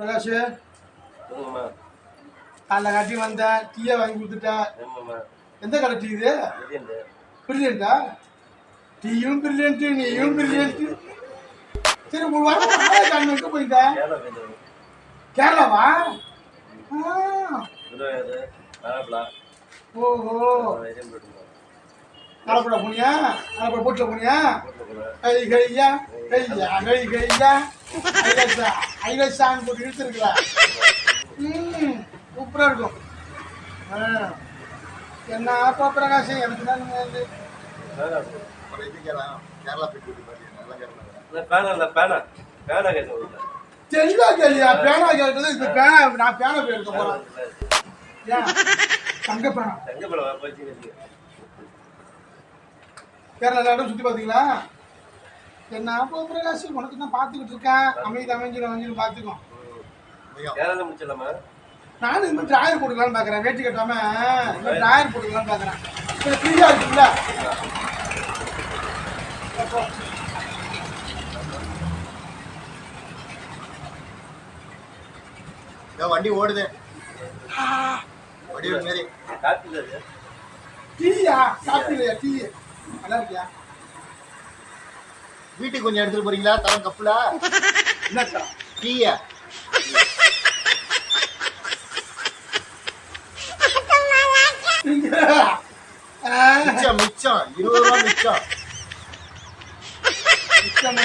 பிரகாஷ். காலைல காட்டி வந்தேன் டீயை வாங்கி கொடுத்துட்டேன் எந்த கடை டீ இது? பிரில்லியண்டா டீயும் பிரில்லியன்ட்டு நீயும் பிரில்லியன்ட்டு. சரி ஒரு வாரம் எங்கே போயிட்டேன் கேரளா போயிட்டு கேரளாவா? ஓஹோ. ஆலப்புழா போனியா? ஆலப்புழா போட்டில் போனியா? கை கையா? கையா? கை கையா? ஐலசா போட்டு இழுத்துருக்குறா ம் சூப்பராக இருக்கும் ஆ என்ன அப்பா பிரகாஷ் எனக்கு தான் வந்து கேரளா இல்லை பேனா தெளிவா கேள்வியா பேனா கேட்டது இப்ப பேனா நான் பேனா போய் எடுக்க போறேன் ஏன் தங்க பேனா தங்கப்பழம் கேரளா இடம் சுத்தி பாத்தீங்களா என்ன அப்போ பிரகாஷ் உனக்கு தான் பார்த்துக்கிட்டு இருக்கேன் அமைதி அமைஞ்சிடும் அமைஞ்சிடும் பார்த்துக்கோ. நானும் இந்த மாதிரி டிராயர் போட்டுக்கலாம்னு பார்க்குறேன். வேட்டி கட்டாம இந்த மாதிரி டிராயர் போட்டுக்கலாம்னு பார்க்குறேன். இப்போ ஃப்ரீயாக இருக்குல்ல? இதோ வண்டி ஓடுது. காற்று அது. டீயா? காப்பி இல்லையா? டீ. நல்லா இருக்கியா? வீட்டுக்கு கொஞ்சம் எடுத்துட்டு போறீங்களா? தரம் கப்புல? என்னக்கா? டீயா? மிச்சம் மிச்சம். இருபது ரூபா மிச்சம். மிச்சம்